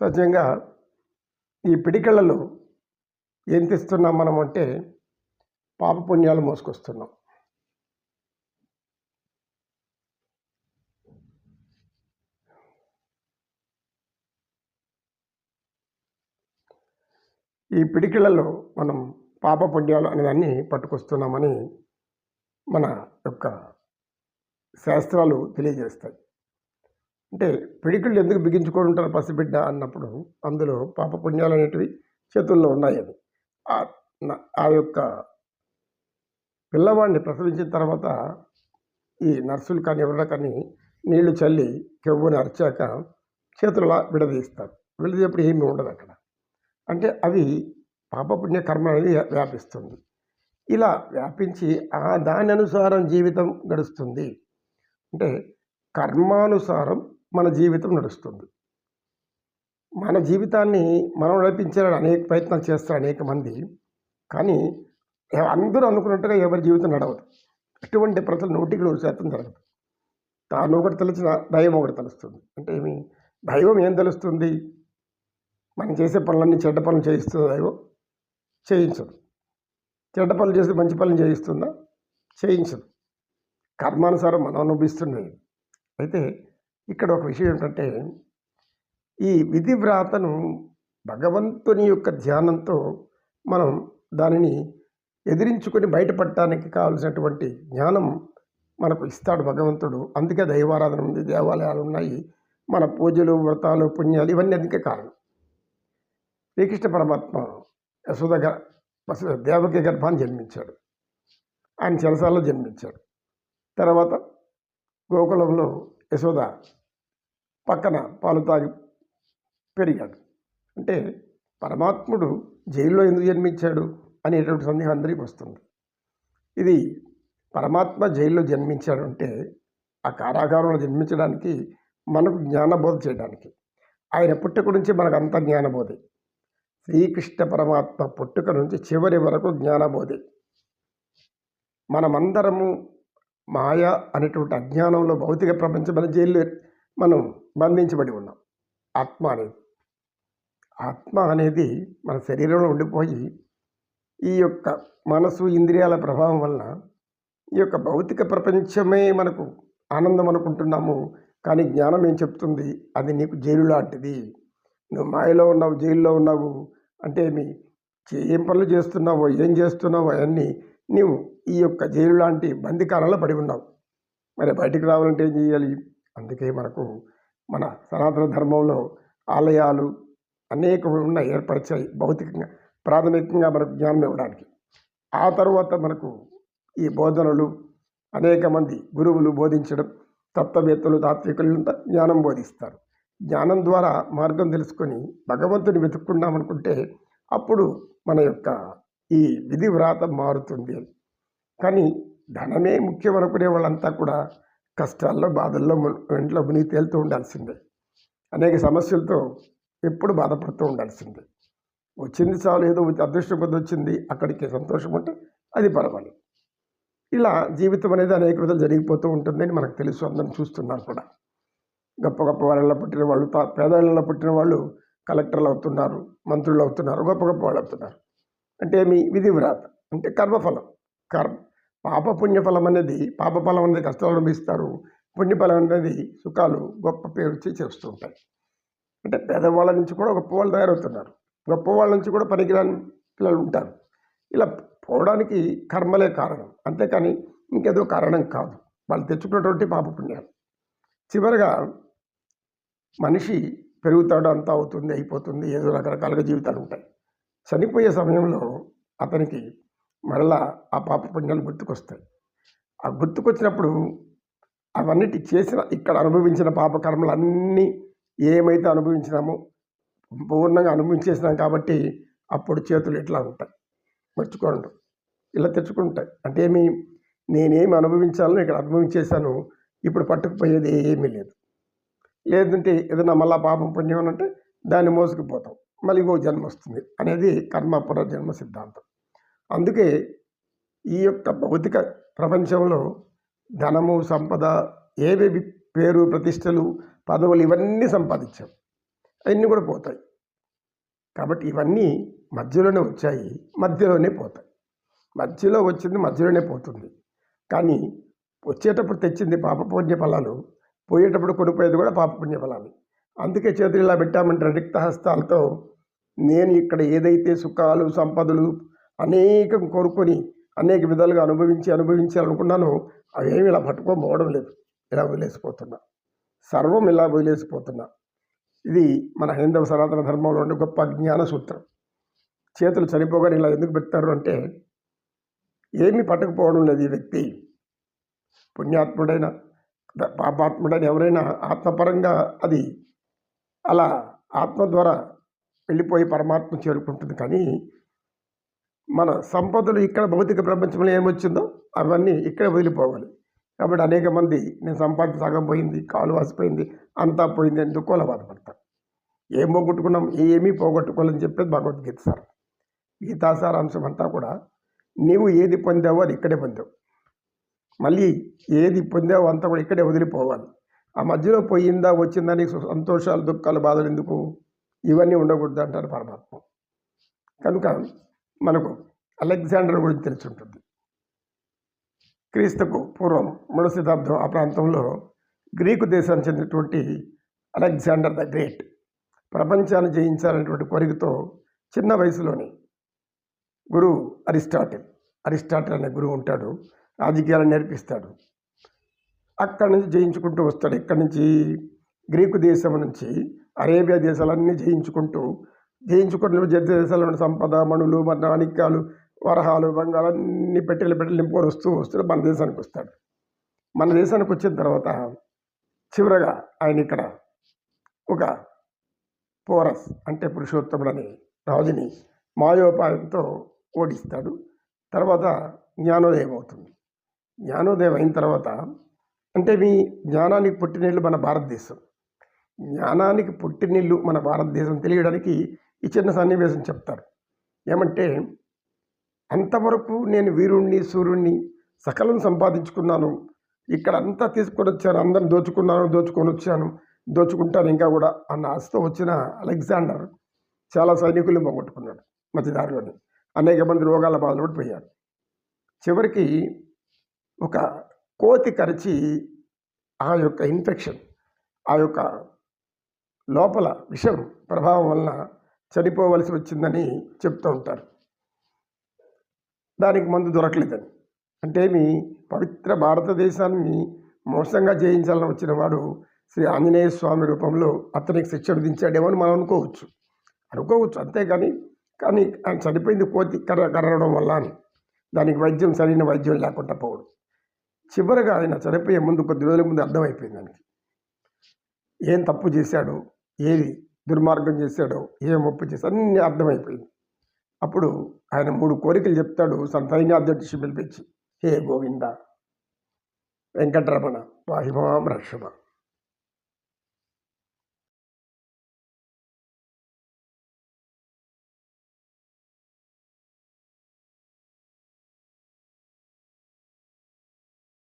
సహజంగా ఈ పిడికళ్ళలో ఏం తెస్తున్నాం మనం అంటే పాపపుణ్యాలు మోసుకొస్తున్నాం. ఈ పిడికిళ్ళలో మనం పాపపుణ్యాలు అనేదాన్ని పట్టుకొస్తున్నామని మన యొక్క శాస్త్రాలు తెలియజేస్తాయి. అంటే పిడికిళ్ళు ఎందుకు బిగించుకొని ఉంటారు పసిబిడ్డ అన్నప్పుడు అందులో పాపపుణ్యాలు అనేటివి చేతుల్లో ఉన్నాయి అవి. ఆ యొక్క పిల్లవాడిని ప్రసవించిన తర్వాత ఈ నర్సులు కానీ ఎవరైనా కానీ నీళ్ళు చల్లి కెవ్వుని అరిచాక చేతులలా విడదీస్తారు. విడదీయప్పుడు ఏమీ ఉండదు అక్కడ. అంటే అవి పాపపుణ్య కర్మ అనేది వ్యాపిస్తుంది. ఇలా వ్యాపించి ఆ దాని అనుసారం జీవితం గడుస్తుంది. అంటే కర్మానుసారం మన జీవితం నడుస్తుంది. మన జీవితాన్ని మనం నడిపించాలని అనేక ప్రయత్నాలు చేస్తారు అనేక మంది. కానీ అందరూ అనుకున్నట్టుగా ఎవరి జీవితం నడవదు. ఎటువంటి ప్రజలు నూటికి నూరు శాతం జరగదు. తాను ఒకటి తెలిసిన దైవం ఒకటి తెలుస్తుంది. అంటే ఏమి? దైవం ఏం తెలుస్తుంది? మనం చేసే పనులన్నీ చెడ్డ పనులు చేయిస్తుంది దైవం? చేయించదు. చెడ్డ పనులు చేసి మంచి పనులు చేయిస్తుందా? చేయించదు. కర్మానుసారం మనం అనుభవిస్తున్నది అయితే ఇక్కడ ఒక విషయం ఏంటంటే ఈ విధి వ్రాతను భగవంతుని యొక్క ధ్యానంతో మనం దానిని ఎదిరించుకొని బయటపడటానికి కావలసినటువంటి జ్ఞానం మనకు ఇస్తాడు భగవంతుడు. అందుకే దైవారాధన ఉంది దేవాలయాలు ఉన్నాయి మన పూజలు వ్రతాలు పుణ్యాలు ఇవన్నీ అందుకే కారణం. శ్రీకృష్ణ పరమాత్మ యశోద దేవకి గర్భాన్ని జన్మించాడు. ఆయన చెరసాల్లో జన్మించాడు. తర్వాత గోకులంలో యశోద పక్కన పాలు తాగి పెరిగాడు. అంటే పరమాత్ముడు జైల్లో ఎందుకు జన్మించాడు అనేటువంటి సందేహం అందరికీ వస్తుంది. ఇది పరమాత్మ జైల్లో జన్మించాడు అంటే ఆ కారాగారంలో జన్మించడానికి మనకు జ్ఞానబోధ చేయడానికి. ఆయన పుట్టుక నుంచి మనకు అంత జ్ఞానబోధే. శ్రీకృష్ణ పరమాత్మ పుట్టుక నుంచి చివరి వరకు జ్ఞానబోధే. మనమందరము మాయ అనేటువంటి అజ్ఞానంలో భౌతిక ప్రపంచం మన జైల్లో మనం బంధించబడి ఉన్నాం. ఆత్మ అనేది. ఆత్మ అనేది మన శరీరంలో ఉండిపోయి ఈ యొక్క మనసు ఇంద్రియాల ప్రభావం వల్ల ఈ యొక్క భౌతిక ప్రపంచమే మనకు ఆనందం అనుకుంటున్నాము. కానీ జ్ఞానం ఏం చెప్తుంది? అది నీకు జైలు లాంటిది. నువ్వు మాయలో ఉన్నావు జైల్లో ఉన్నావు. అంటే మీ చే- ఏం పనులు చేస్తున్నావో ఏం చేస్తున్నావో అవన్నీ నీవు ఈ యొక్క జైలు లాంటి బందికాలంలో పడి ఉన్నావు. మరి బయటికి రావాలంటే ఏం చేయాలి? అందుకే మనకు మన సనాతన ధర్మంలో ఆలయాలు అనేక ఉన్న ఏర్పరిచాయి భౌతికంగా ప్రాథమికంగా మనకు జ్ఞానం ఇవ్వడానికి. ఆ తర్వాత మనకు ఈ బోధనలు అనేక మంది గురువులు బోధించడం తత్వవేత్తలు తాత్వికులంతా జ్ఞానం బోధిస్తారు. జ్ఞానం ద్వారా మార్గం తెలుసుకొని భగవంతుని వెతుక్కున్నామనుకుంటే అప్పుడు మన యొక్క ఈ విధి వ్రాత మారుతుంది కానీ ధనమే ముఖ్యం అనుకునే వాళ్ళంతా కూడా కష్టాల్లో బాధల్లో ఇంట్లో మునిగి తేలుతూ ఉండాల్సిందే. అనేక సమస్యలతో ఎప్పుడు బాధపడుతూ ఉండాల్సిందే. వచ్చింది చాలు ఏదో అదృష్టం కొద్ది వచ్చింది అక్కడికి సంతోషం ఉంటే అది పర్వాలేదు. ఇలా జీవితం అనేది అనేక విధాలు జరిగిపోతూ ఉంటుందని మనకు తెలుసు అందరం చూస్తున్నారు కూడా. గొప్ప గొప్ప వాళ్ళలో పుట్టిన వాళ్ళు పేదవాళ్ళలో పుట్టిన వాళ్ళు కలెక్టర్లు అవుతున్నారు మంత్రులు అవుతున్నారు గొప్ప గొప్ప వాళ్ళు అవుతున్నారు. అంటే మీ విధివ్రాత అంటే కర్మఫలం. కర్మ పాప పుణ్యఫలం అనేది పాపఫలం అనేది కష్టాలు అనుభవిస్తారు. పుణ్యఫలం అనేది సుఖాలు గొప్ప పేరు చేస్తూ ఉంటాయి అంటే పేదవాళ్ళ నుంచి కూడా గొప్పవాళ్ళు తయారవుతున్నారు. గొప్పవాళ్ళ నుంచి కూడా పనికిరాని పిల్లలు ఉంటారు. ఇలా పోవడానికి కర్మలే కారణం. అంతేకాని ఇంకేదో కారణం కాదు. వాళ్ళు తెచ్చుకున్నటువంటి పాపపుణ్యాలు చివరిగా మనిషి పెరుగుతాడు అంతా అవుతుంది అయిపోతుంది ఏదో రకరకాలుగా జీవితాలు ఉంటాయి. చనిపోయే సమయంలో అతనికి మరలా ఆ పాప పుణ్యాలు గుర్తుకొస్తాయి. ఆ గుర్తుకొచ్చినప్పుడు అవన్నిటి చేసిన ఇక్కడ అనుభవించిన పాపకర్మలన్నీ ఏమైతే అనుభవించినామో పూర్ణంగా అనుభవించేసినాం కాబట్టి అప్పుడు చేతులు ఇట్లా ఉంటాయి. మర్చుకోండి ఇలా తెచ్చుకుంటాయి. అంటే ఏమి నేనేమి అనుభవించాలో ఇక్కడ అనుభవించేశాను ఇప్పుడు పట్టుకుపోయేది ఏమీ లేదు. లేదంటే ఏదైనా మళ్ళా పాపం పుణ్యం అంటే దాన్ని మోసుకుపోతాం. మళ్ళీ ఇంకో జన్మ వస్తుంది అనేది కర్మ పునర్జన్మ సిద్ధాంతం. అందుకే ఈ యొక్క భౌతిక ప్రపంచంలో ధనము సంపద ఏవేవి పేరు ప్రతిష్టలు పదవులు ఇవన్నీ సంపాదించాం. అవన్నీ కూడా పోతాయి. కాబట్టి ఇవన్నీ మధ్యలోనే వచ్చాయి మధ్యలోనే పోతాయి. మధ్యలో వచ్చింది మధ్యలోనే పోతుంది. కానీ వచ్చేటప్పుడు తెచ్చింది పాపపుణ్య ఫలాలు పోయేటప్పుడు కొనిపోయేది కూడా పాపపుణ్య ఫలాలు. అందుకే చేతులు ఇలా పెట్టామంటే రిక్త హస్తాలతో నేను ఇక్కడ ఏదైతే సుఖాలు సంపదలు అనేకం కోరుకొని అనేక విధాలుగా అనుభవించి అనుభవించాలనుకున్నానో అవేమి ఇలా పట్టుకోబోవడం లేదు. ఇలా వదిలేసిపోతున్నా. సర్వం ఇలా వదిలేసిపోతున్నా. ఇది మన హైందవ సనాతన ధర్మంలో ఉండే గొప్ప జ్ఞాన సూత్రం. చేతులు చనిపోగానే ఇలా ఎందుకు పెడతారు అంటే ఏమీ పట్టకపోవడం లేదు ఈ వ్యక్తి. పుణ్యాత్ముడైన పాపాత్ముడైన ఎవరైనా ఆత్మపరంగా అది అలా ఆత్మ ద్వారా వెళ్ళిపోయి పరమాత్మ చేరుకుంటుంది. కానీ మన సంపదలు ఇక్కడ భౌతిక ప్రపంచంలో ఏమొచ్చిందో అవన్నీ ఇక్కడే వదిలిపోవాలి. కాబట్టి అనేక మంది నేను సంపాదించి సగం పోయింది కాలు వాసిపోయింది అంతా పోయింది అని దుఃఖంలో బాధపడతారు. ఏం పోగొట్టుకున్నాం ఏమీ పోగొట్టుకోవాలని చెప్పేది భగవద్గీత సార్. గీతా సారాంశం అంతా కూడా నీవు ఏది పొందావో అది ఇక్కడే పొందావు. మళ్ళీ ఏది పొందావో అంతా కూడా ఇక్కడే వదిలిపోవాలి. ఆ మధ్యలో పోయిందా వచ్చిందా నీకు సంతోషాలు దుఃఖాలు బాధలు ఎందుకు? ఇవన్నీ ఉండకూడదు అంటారు పరమాత్మ. కనుక మనకు అలెగ్జాండర్ గురించి తెలిసి ఉంటుంది క్రీస్తుకు పూర్వం మూడో శతాబ్దం ఆ ప్రాంతంలో గ్రీకు దేశానికి చెందినటువంటి అలెగ్జాండర్ ద గ్రేట్ ప్రపంచాన్ని జయించాలనేటువంటి కోరికతో చిన్న వయసులోనే గురువు అరిస్టాటిల్ అరిస్టాటిల్ అనే గురువు ఉంటాడు రాజకీయాలను నేర్పిస్తాడు. అక్కడి నుంచి జయించుకుంటూ వస్తాడు. ఇక్కడి నుంచి గ్రీకు దేశం నుంచి అరేబియా దేశాలన్నీ జయించుకుంటూ జయించుకుంటూ జత సంపద మణులు మన నాణిక్యాలు వరహాలు బంగాళాన్ని పెట్టెలు పెట్టెలు నింపుకొని వస్తూ వస్తూ మన దేశానికి వస్తాడు. మన దేశానికి వచ్చిన తర్వాత చివరగా ఆయన ఇక్కడ ఒక పోరస్ అంటే పురుషోత్తముడని రాజుని మాయోపాయంతో ఓడిస్తాడు. తర్వాత జ్ఞానోదయం అవుతుంది. జ్ఞానోదయం అయిన తర్వాత అంటే మీ జ్ఞానానికి పుట్టినీళ్ళు మన భారతదేశం. జ్ఞానానికి పుట్టినీళ్ళు మన భారతదేశం తెలియడానికి ఈ చిన్న సన్నివేశం చెప్తారు. ఏమంటే అంతవరకు నేను వీరుణ్ణి సూర్యుణ్ణి సకలం సంపాదించుకున్నాను. ఇక్కడ అంతా తీసుకొని వచ్చాను అందరిని దోచుకున్నాను దోచుకొని వచ్చాను దోచుకుంటాను ఇంకా కూడా అన్న ఆశతో వచ్చిన అలెగ్జాండర్ చాలా సైనికులు పోగొట్టుకున్నాడు మధ్యదారిలోని అనేక మంది రోగాల బాధలు పడిపోయారు. చివరికి ఒక కోతి కరిచి ఆ యొక్క ఇన్ఫెక్షన్ ఆ యొక్క లోపల విషం ప్రభావం వలన చనిపోవలసి వచ్చిందని చెప్తూ ఉంటారు. దానికి మందు దొరకలేదని. అంటే మీ పవిత్ర భారతదేశాన్ని మోసంగా జయించాలని వచ్చిన వాడు శ్రీ ఆంజనేయ స్వామి రూపంలో అతనికి శిక్ష విధించాడేమో అని మనం అనుకోవచ్చు. అనుకోవచ్చు అంతేగాని కానీ ఆయన చనిపోయింది కోతి కర్ర కర్రడం వల్ల అని దానికి వైద్యం సరైన వైద్యం లేకుండా పోవడం. చివరగా ఆయన చనిపోయే ముందు కొద్ది రోజుల ముందు అర్థమైపోయింది దానికి. ఏం తప్పు చేశాడు? ఏది దుర్మార్గం చేశాడో ఏం ఒప్పు చేశాడో అన్నీ అర్థమైపోయింది. అప్పుడు ఆయన మూడు కోరికలు చెప్తాడు సంతైన్యాధ్యక్షులు పిలిపించి హే గోవింద వెంకటరమణ వాహిమాం రక్షమ